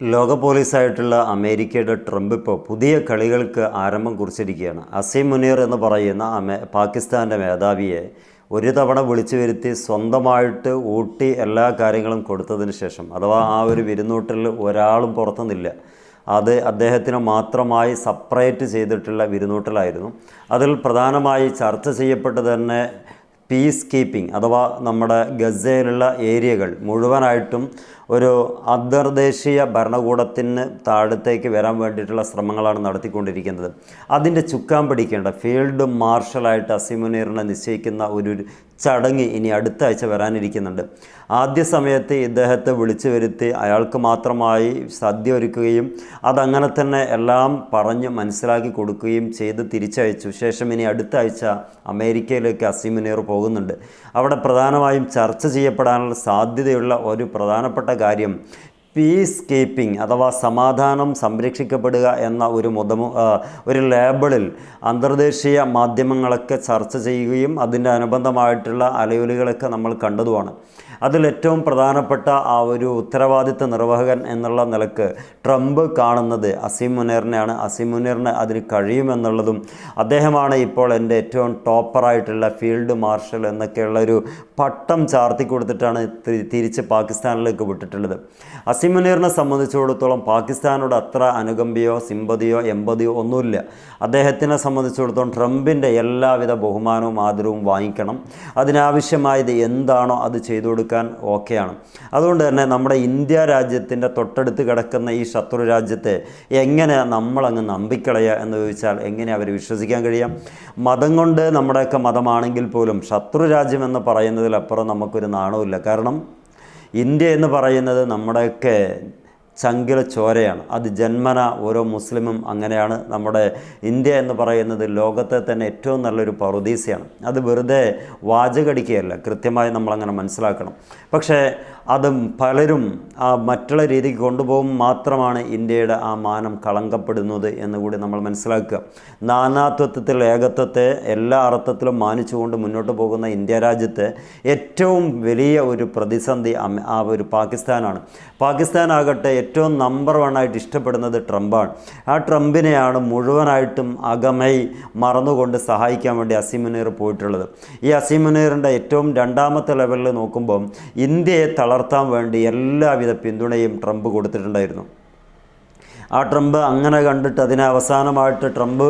ലോക പോലീസായിട്ടുള്ള അമേരിക്കയുടെ ട്രംപ് ഇപ്പോൾ പുതിയ കളികൾക്ക് ആരംഭം കുറിച്ചിരിക്കുകയാണ്. അസീം മുനീർ എന്ന് പറയുന്ന അമേ പാകിസ്ഥാന്റെ മേധാവിയെ ഒരു തവണ വിളിച്ചു വരുത്തി സ്വന്തമായിട്ട് ഊട്ടി എല്ലാ കാര്യങ്ങളും കൊടുത്തതിന് ശേഷം അഥവാ ആ ഒരു വിരുന്നൂട്ടിൽ ഒരാളും പുറത്തുനിന്നില്ല അത് അദ്ദേഹത്തിന് മാത്രമായി സപ്പറേറ്റ് ചെയ്തിട്ടുള്ള വിരുന്നൂട്ടലായിരുന്നു. അതിൽ പ്രധാനമായി ചർച്ച ചെയ്യപ്പെട്ടത് തന്നെ പീസ് കീപ്പിംഗ് അഥവാ നമ്മുടെ ഗസയിലുള്ള ഏരിയകൾ മുഴുവനായിട്ടും ഒരു അന്തർദേശീയ ഭരണകൂടത്തിന് താഴത്തേക്ക് വരാൻ വേണ്ടിയിട്ടുള്ള ശ്രമങ്ങളാണ് നടത്തിക്കൊണ്ടിരിക്കുന്നത്. അതിന്റെ ചുക്കാൻ പിടിക്കേണ്ട ഫീൽഡ് മാർഷലായിട്ട് അസിമുനീറിനെ നിശ്ചയിക്കുന്ന ഒരു ചടങ്ങ് ഇനി അടുത്ത ആഴ്ച വരാനിരിക്കുന്നുണ്ട്. ആദ്യ സമയത്ത് ഇദ്ദേഹത്തെ വിളിച്ചു വരുത്തി അയാൾക്ക് മാത്രമായി സദ്യ ഒരുക്കുകയും അതങ്ങനെ തന്നെ എല്ലാം പറഞ്ഞ് മനസ്സിലാക്കി കൊടുക്കുകയും ചെയ്ത് തിരിച്ചയച്ചു. ശേഷം ഇനി അടുത്ത ആഴ്ച അമേരിക്കയിലേക്ക് അസിമുനീർ പോകുന്നുണ്ട്. അവിടെ പ്രധാനമായും ചർച്ച ചെയ്യപ്പെടാനുള്ള സാധ്യതയുള്ള ഒരു പ്രധാനപ്പെട്ട കാര്യം പീസ് കീപ്പിംഗ് അഥവാ സമാധാനം സംരക്ഷിക്കപ്പെടുക എന്ന ഒരു മുതമു ഒരു ലേബിളിൽ അന്തർദേശീയ മാധ്യമങ്ങളൊക്കെ ചർച്ച ചെയ്യുകയും അതിന്റെ അനുബന്ധമായിട്ടുള്ള അലയൊലികളൊക്കെ നമ്മൾ കണ്ടതുമാണ്. അതിൽ ഏറ്റവും പ്രധാനപ്പെട്ട ആ ഒരു ഉത്തരവാദിത്ത നിർവാഹകൻ എന്നുള്ള നിലയ്ക്ക് ട്രംപ് കാണുന്നത് അസീം മുനീറിനെയാണ്. അസീം മുനീറിന് അതിന് കഴിയുമെന്നുള്ളതും അദ്ദേഹമാണ് ഇപ്പോൾ എന്റെ ഏറ്റവും ടോപ്പറായിട്ടുള്ള ഫീൽഡ് മാർഷൽ എന്നൊക്കെയുള്ള ഒരു പട്ടം ചാർത്തി കൊടുത്തിട്ടാണ് തിരിച്ച് പാകിസ്ഥാനിലേക്ക് വിട്ടിട്ടുള്ളത്. അസീം മുനീറിനെ സംബന്ധിച്ചിടത്തോളം പാകിസ്ഥാനോട് അത്ര അനുകമ്പിയോ സിമ്പതിയോ എമ്പതിയോ ഒന്നുമില്ല. അദ്ദേഹത്തിനെ സംബന്ധിച്ചിടത്തോളം ട്രംപിന്റെ എല്ലാവിധ ബഹുമാനവും ആദരവും വാങ്ങിക്കണം. അതിനാവശ്യമായത് എന്താണോ അത് ചെയ്തു കൊടുക്കാൻ ഓക്കെയാണ്. അതുകൊണ്ട് തന്നെ നമ്മുടെ ഇന്ത്യ രാജ്യത്തിന്റെ തൊട്ടടുത്ത് കിടക്കുന്ന ഈ ശത്രു രാജ്യത്തെ എങ്ങനെ നമ്മളങ്ങ് നമ്പിക്കളയുക എന്ന് ചോദിച്ചാൽ എങ്ങനെ അവർ വിശ്വസിക്കാൻ കഴിയാം? മതം കൊണ്ട് നമ്മുടെയൊക്കെ മതമാണെങ്കിൽ പോലും ശത്രു രാജ്യം എന്ന് പറയുന്നതിലപ്പുറം നമുക്കൊരു നാണവുമില്ല. കാരണം ഇന്ത്യ എന്ന് പറയുന്നത് നമ്മുടെയൊക്കെ ചങ്കില ചോരയാണ്. അത് ജന്മന ഓരോ മുസ്ലിമും അങ്ങനെയാണ് നമ്മുടെ ഇന്ത്യ എന്ന് പറയുന്നത് ലോകത്തെ തന്നെ ഏറ്റവും നല്ലൊരു പറുദീസയാണ്. അത് വെറുതെ വാചകടിക്കുകയല്ല കൃത്യമായി നമ്മളങ്ങനെ മനസ്സിലാക്കണം. പക്ഷേ അതും പലരും ആ മറ്റുള്ള രീതിക്ക് കൊണ്ടുപോകും മാത്രമാണ് ഇന്ത്യയുടെ ആ മാനം കളങ്കപ്പെടുന്നത് എന്നുകൂടി നമ്മൾ മനസ്സിലാക്കുക. നാനാത്വത്വത്തിൽ ഏകത്വത്തെ എല്ലാ അർത്ഥത്തിലും മാനിച്ചുകൊണ്ട് മുന്നോട്ട് പോകുന്ന ഇന്ത്യ രാജ്യത്തെ ഏറ്റവും വലിയ ഒരു പ്രതിസന്ധി ആ ഒരു പാകിസ്ഥാനാണ്. പാകിസ്ഥാനാകട്ടെ ഏറ്റവും നമ്പർ വൺ ആയിട്ട് ഇഷ്ടപ്പെടുന്നത് ട്രംപാണ്. ആ ട്രംപിനെയാണ് മുഴുവനായിട്ടും അകമൈ മറന്നുകൊണ്ട് സഹായിക്കാൻ വേണ്ടി അസിമുനീർ പോയിട്ടുള്ളത്. ഈ അസിമുനീറിന്റെ ഏറ്റവും രണ്ടാമത്തെ ലെവലിൽ നോക്കുമ്പോൾ ഇന്ത്യയെ തളർത്താൻ വേണ്ടി എല്ലാവിധ പിന്തുണയും ട്രംപ് കൊടുത്തിട്ടുണ്ടായിരുന്നു. ആ ട്രംപ് അങ്ങനെ കണ്ടിട്ട് അതിനെ അവസാനമായിട്ട് ട്രംപ്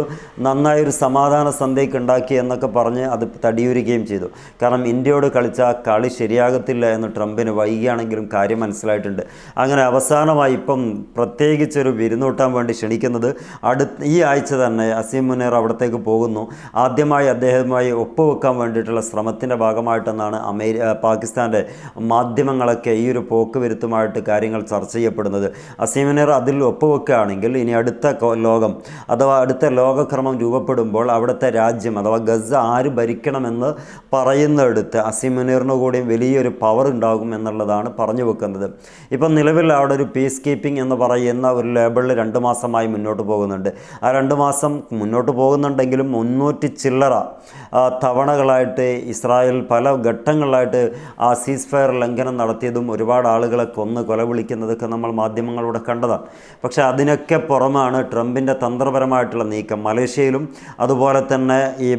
നന്നായൊരു സമാധാന സന്ധ്യയ്ക്ക് ഉണ്ടാക്കി എന്നൊക്കെ പറഞ്ഞ് അത് തടിയൂരുകയും ചെയ്തു. കാരണം ഇന്ത്യയോട് കളിച്ച ആ കളി ശരിയാകത്തില്ല എന്ന് ട്രംപിന് വൈകിയാണെങ്കിലും കാര്യം മനസ്സിലായിട്ടുണ്ട്. അങ്ങനെ അവസാനമായി ഇപ്പം പ്രത്യേകിച്ചൊരു വിരുന്നൂട്ടാൻ വേണ്ടി ക്ഷണിക്കുന്നത് അടുത്ത ഈ ആഴ്ച തന്നെ അസീം മുനേർ അവിടത്തേക്ക് പോകുന്നു. ആദ്യമായി അദ്ദേഹവുമായി ഒപ്പുവെക്കാൻ വേണ്ടിയിട്ടുള്ള ശ്രമത്തിന്റെ ഭാഗമായിട്ടെന്നാണ് അമേരി പാകിസ്ഥാന്റെ മാധ്യമങ്ങളൊക്കെ ഈ ഒരു പോക്ക് വരുത്തുമായിട്ട് കാര്യങ്ങൾ ചർച്ച ചെയ്യപ്പെടുന്നത്. അസീം മുനേർ അതിൽ ഒപ്പുവെക്കുകയാണെങ്കിൽ ഇനി അടുത്ത ലോകം അഥവാ അടുത്ത ലോകക്രമം രൂപപ്പെടുമ്പോൾ അവിടുത്തെ രാജ്യം അഥവാ ഗസ ആര് ഭരിക്കണമെന്ന് പറയുന്നിടത്ത് അസിമുനീറിന് കൂടിയും വലിയൊരു പവർ ഉണ്ടാകും എന്നുള്ളതാണ് പറഞ്ഞു വെക്കുന്നത്. ഇപ്പം നിലവിൽ അവിടെ ഒരു പീസ് കീപ്പിംഗ് എന്ന് പറയുന്ന ഒരു ലേബിളിൽ രണ്ട് മാസമായി മുന്നോട്ട് പോകുന്നുണ്ട്. ആ രണ്ട് മാസം മുന്നോട്ട് പോകുന്നുണ്ടെങ്കിലും മുന്നൂറ്റി ചില്ലറ തവണകളായിട്ട് ഇസ്രായേൽ പല ഘട്ടങ്ങളിലായിട്ട് ആ സീസ് ഫയർ ലംഘനം നടത്തിയതും ഒരുപാട് ആളുകളെ കൊന്ന് കൊലവിളിക്കുന്നതൊക്കെ നമ്മൾ മാധ്യമങ്ങളിലൂടെ കണ്ടതാണ്. പക്ഷേ അതിനൊക്കെ പുറമാണ് ട്രംപിന്റെ തന്ത്രപരമായിട്ടുള്ള നീക്കം. മലേഷ്യയിലും അതുപോലെ തന്നെ ഈ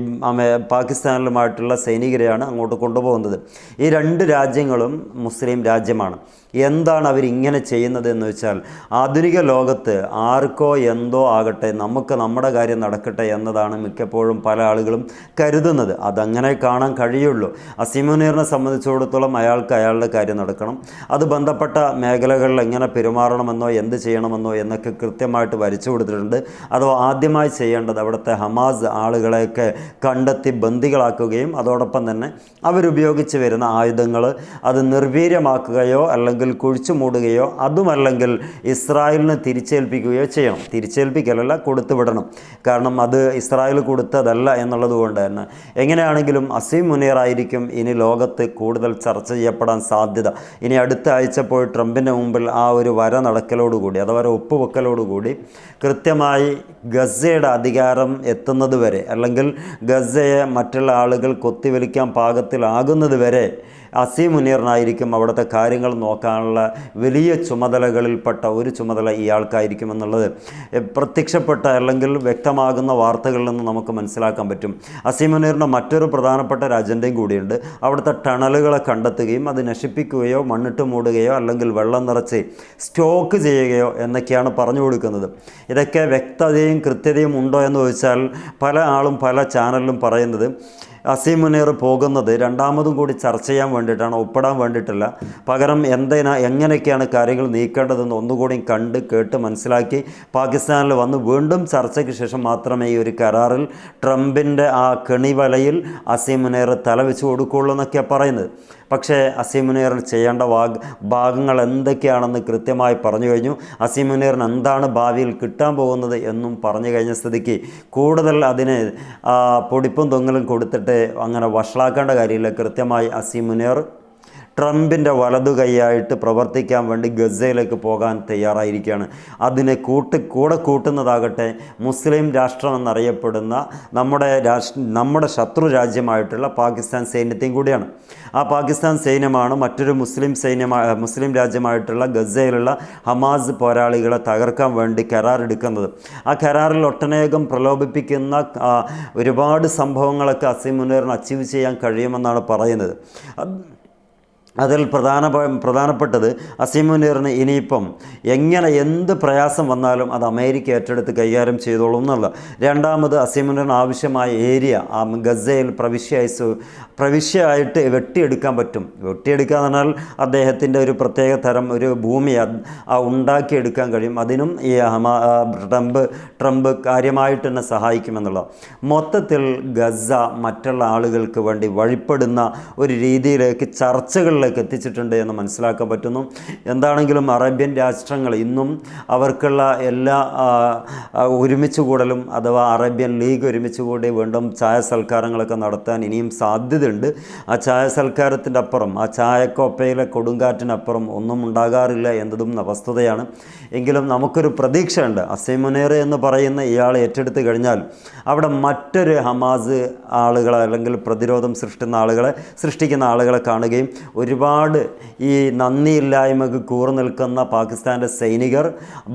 പാകിസ്ഥാനിലുമായിട്ടുള്ള സൈനികരെയാണ് അങ്ങോട്ട് കൊണ്ടുപോകുന്നത്. ഈ രണ്ട് രാജ്യങ്ങളും മുസ്ലിം രാജ്യമാണ്. എന്താണ് അവരിങ്ങനെ ചെയ്യുന്നത് എന്ന് വെച്ചാൽ ആധുനിക ലോകത്ത് ആർക്കോ എന്തോ ആകട്ടെ നമുക്ക് നമ്മുടെ കാര്യം നടക്കട്ടെ എന്നതാണ് മിക്കപ്പോഴും പല ആളുകളും കരുതുന്നത്. അതങ്ങനെ കാണാൻ കഴിയുള്ളൂ. അസിമുനീറിനെ സംബന്ധിച്ചിടത്തോളം അയാൾക്ക് അയാളുടെ കാര്യം നടക്കണം. അത് ബന്ധപ്പെട്ട മേഖലകളിൽ എങ്ങനെ പെരുമാറണമെന്നോ എന്ത് ചെയ്യണമെന്നോ എന്നൊക്കെ കൃത്യമായിട്ട് വരച്ചു കൊടുത്തിട്ടുണ്ട്. അതോ ആദ്യമായി ചെയ്യേണ്ടത് അവിടുത്തെ ഹമാസ് ആളുകളെയൊക്കെ കണ്ടെത്തി ബന്ദികളാക്കുകയും അതോടൊപ്പം തന്നെ അവരുപയോഗിച്ച് വരുന്ന ആയുധങ്ങൾ അത് നിർവീര്യമാക്കുകയോ അല്ലെങ്കിൽ കുഴിച്ചു മൂടുകയോ അതുമല്ലെങ്കിൽ ഇസ്രായേലിന് തിരിച്ചേൽപ്പിക്കുകയോ ചെയ്യണം. തിരിച്ചേൽപ്പിക്കലല്ല കൊടുത്തുവിടണം കാരണം അത് ഇസ്രായേൽ കൊടുത്തതല്ല എന്നുള്ളത് കൊണ്ട് തന്നെ. എങ്ങനെയാണെങ്കിലും അസീം മുനീറായിരിക്കും ഇനി ലോകത്ത് കൂടുതൽ ചർച്ച ചെയ്യപ്പെടാൻ സാധ്യത. ഇനി അടുത്ത ആഴ്ച പോയി ട്രംപിന്റെ മുമ്പിൽ ആ ഒരു വര നടക്കലോടുകൂടി അഥവാ ഒരു ഒപ്പുവെക്കലോടുകൂടി കൃത്യമായി ഗസയുടെ അധികാരം എത്തുന്നത് വരെ അല്ലെങ്കിൽ ഗസയെ മറ്റുള്ള ആളുകൾ കൊത്തിവലിക്കാൻ പാകത്തിലാകുന്നത് വരെ അസീം മുനീറിനായിരിക്കും അവിടുത്തെ കാര്യങ്ങൾ നോക്കാനുള്ള വലിയ ചുമതലകളിൽപ്പെട്ട ഒരു ചുമതല ഇയാൾക്കായിരിക്കും എന്നുള്ളത് പ്രത്യക്ഷപ്പെട്ട അല്ലെങ്കിൽ വ്യക്തമാകുന്ന വാർത്തകളിൽ നിന്ന് നമുക്ക് മനസ്സിലാക്കാൻ പറ്റും. അസീം മുനീറിന്റെ മറ്റൊരു പ്രധാനപ്പെട്ട ഒരു അജണ്ടയും കൂടിയുണ്ട്. അവിടുത്തെ ടണലുകളെ കണ്ടെത്തുകയും അത് നശിപ്പിക്കുകയോ മണ്ണിട്ട് മൂടുകയോ അല്ലെങ്കിൽ വെള്ളം നിറച്ച് സ്റ്റോക്ക് ചെയ്യുകയോ എന്നൊക്കെയാണ് പറഞ്ഞു കൊടുക്കുന്നത്. ഇതൊക്കെ വ്യക്തതയും കൃത്യതയും ഉണ്ടോ എന്ന് ചോദിച്ചാൽ പല ആളും പല ചാനലിലും പറയുന്നത്. അസീം മുനീർ പോകുന്നത് രണ്ടാമതും കൂടി ചർച്ച ചെയ്യാൻ വേണ്ടിയിട്ടാണ് ഒപ്പിടാൻ വേണ്ടിയിട്ടല്ല. പകരം എന്തിനാ എങ്ങനെയൊക്കെയാണ് കാര്യങ്ങൾ നീക്കേണ്ടതെന്ന് ഒന്നുകൂടി കണ്ട് കേട്ട് മനസ്സിലാക്കി പാകിസ്ഥാനിൽ വന്ന് വീണ്ടും ചർച്ചയ്ക്ക് ശേഷം മാത്രമേ ഈ ഒരു കരാറിൽ ട്രംപിന്റെ ആ കെണിവലയിൽ അസീം മുനീർ തലവെച്ച് കൊടുക്കുകയുള്ളൂ എന്നൊക്കെയാണ് പറയുന്നത്. പക്ഷേ അസീം മുനീറിന് ചെയ്യേണ്ട വാഗ് ഭാഗങ്ങൾ എന്തൊക്കെയാണെന്ന് കൃത്യമായി പറഞ്ഞു കഴിഞ്ഞു. അസീമുനീറിന് എന്താണ് ഭാവിയിൽ കിട്ടാൻ പോകുന്നത് എന്നും പറഞ്ഞു കഴിഞ്ഞ സ്ഥിതിക്ക് കൂടുതൽ അതിന് പൊടിപ്പും തൊങ്ങലും കൊടുത്തിട്ട് അങ്ങനെ വഷളാക്കേണ്ട കാര്യമില്ല. കൃത്യമായി അസീം മുനീർ ട്രംപിന്റെ വലതു കൈയായിട്ട് പ്രവർത്തിക്കാൻ വേണ്ടി ഗസയിലേക്ക് പോകാൻ തയ്യാറായിരിക്കുകയാണ്. അതിനെ കൂട്ട് കൂടെ കൂട്ടുന്നതാകട്ടെ മുസ്ലിം രാഷ്ട്രം എന്നറിയപ്പെടുന്ന നമ്മുടെ നമ്മുടെ ശത്രു രാജ്യമായിട്ടുള്ള പാകിസ്ഥാൻ സൈന്യത്തെയും കൂടിയാണ്. ആ പാകിസ്ഥാൻ സൈന്യമാണ് മറ്റൊരു മുസ്ലിം സൈന്യമായ മുസ്ലിം രാജ്യമായിട്ടുള്ള ഗസയിലുള്ള ഹമാസ് പോരാളികളെ തകർക്കാൻ വേണ്ടി കരാറെടുക്കുന്നത്. ആ കരാറിൽ ഒട്ടനേകം പ്രലോഭിപ്പിക്കുന്ന ഒരുപാട് സംഭവങ്ങളൊക്കെ അസീം മുനീറിന് അച്ചീവ് ചെയ്യാൻ കഴിയുമെന്നാണ് പറയുന്നത്. അതിൽ പ്രധാന പ്രധാനപ്പെട്ടത് അസീമുനീറിന് ഇനിയിപ്പം എങ്ങനെ എന്ത് പ്രയാസം വന്നാലും അത് അമേരിക്ക ഏറ്റെടുത്ത് കൈകാര്യം ചെയ്തോളും എന്നുള്ള. രണ്ടാമത് അസീമുനീറിന് ആവശ്യമായ ഏരിയ ആ ഗസയിൽ പ്രവിശ്യയായി പ്രവിശ്യയായിട്ട് വെട്ടിയെടുക്കാൻ പറ്റും. വെട്ടിയെടുക്കുക എന്ന് പറഞ്ഞാൽ അദ്ദേഹത്തിന്റെ ഒരു പ്രത്യേക തരം ഒരു ഭൂമി ഉണ്ടാക്കിയെടുക്കാൻ കഴിയും. അതിനും ഈ ട്രംപ് ട്രംപ് കാര്യമായിട്ട് തന്നെ സഹായിക്കുമെന്നുള്ള മൊത്തത്തിൽ ഗസ മറ്റുള്ള ആളുകൾക്ക് വേണ്ടി വഴിപ്പെടുന്ന ഒരു രീതിയിലേക്ക് ചർച്ചകളിലേക്ക് എത്തിച്ചിട്ടുണ്ട് എന്ന് മനസ്സിലാക്കാൻ പറ്റുന്നു. എന്താണെങ്കിലും അറേബ്യൻ രാഷ്ട്രങ്ങൾ ഇന്നും അവർക്കുള്ള എല്ലാ ഒരുമിച്ച് കൂടലും അഥവാ അറേബ്യൻ ലീഗ് ഒരുമിച്ച് കൂടി വീണ്ടും ചായ സൽക്കാരങ്ങളൊക്കെ നടത്താൻ ഇനിയും സാധ്യതയുണ്ട്. ആ ചായ സൽക്കാരത്തിന്റെ അപ്പുറം ആ ചായക്കൊപ്പയിലെ കൊടുങ്കാറ്റിനപ്പുറം ഒന്നും ഉണ്ടാകാറില്ല എന്നതും വസ്തുതയാണ്. എങ്കിലും നമുക്കൊരു പ്രതീക്ഷയുണ്ട്. അസൈമുനേർ എന്ന് പറയുന്ന ഇയാൾ ഏറ്റെടുത്ത് കഴിഞ്ഞാൽ അവിടെ മറ്റൊരു ഹമാസ് ആളുകളെ അല്ലെങ്കിൽ പ്രതിരോധം സൃഷ്ടിക്കുന്ന ആളുകളെ സൃഷ്ടിക്കുന്ന ആളുകളെ കാണുകയും ഒരുപാട് ഈ നന്ദിയില്ലായ്മക്ക് കൂറു നിൽക്കുന്ന പാകിസ്ഥാന്റെ സൈനികർ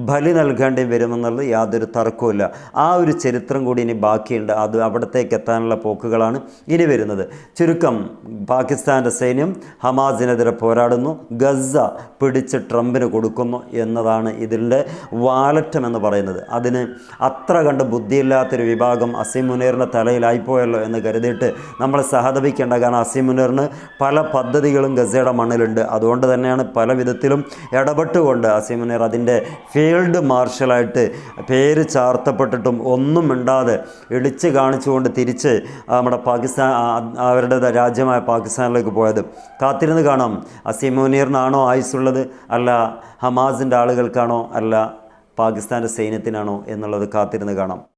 ബലി നൽകേണ്ടി വരുമെന്നുള്ളത് യാതൊരു തർക്കവുമില്ല. ആ ഒരു ചരിത്രം കൂടി ഇനി ബാക്കിയുണ്ട്. അത് അവിടത്തേക്ക് എത്താനുള്ള പോക്കുകളാണ് ഇനി വരുന്നത്. ചുരുക്കം പാകിസ്ഥാന്റെ സൈന്യം ഹമാസിനെതിരെ പോരാടുന്നു. ഗസ പിടിച്ച് ട്രംപിന് കൊടുക്കുന്നു എന്നതാണ് ഇതിന്റെ വാലറ്റം എന്ന് പറയുന്നത്. അതിന് അത്ര കണ്ട് ബുദ്ധിയില്ലാത്തൊരു വിഭാഗം അസീം മുനീറിന്റെ തലയിലായിപ്പോയല്ലോ എന്ന് കരുതിയിട്ട് നമ്മൾ സഹതപിക്കേണ്ട കാരണം അസീം മുനീറിന് പല പദ്ധതികളും ഗസയുടെ മണ്ണിലുണ്ട്. അതുകൊണ്ട് തന്നെയാണ് പല വിധത്തിലും ഇടപെട്ടുകൊണ്ട് അസീം മുനീർ അതിന്റെ ഫീൽഡ് മാർഷലായിട്ട് പേര് ചാർത്തപ്പെട്ടിട്ടും ഒന്നും മിണ്ടാതെ ഇടിച്ച് കാണിച്ചുകൊണ്ട് തിരിച്ച് നമ്മുടെ പാകിസ്ഥാൻ അവരുടെ രാജ്യമായ പാകിസ്ഥാനിലേക്ക് പോയത്. കാത്തിരുന്ന് കാണാം. അസീം മുനീറിനാണോ ആയുസുള്ളത് അല്ല ഹമാസിന്റെ ആളുകൾക്കാണോ? അല്ല പാകിസ്ഥാന്റെ സൈന്യത്തിനാണോ എന്നുള്ളത് കാത്തിരുന്ന് കാണാം.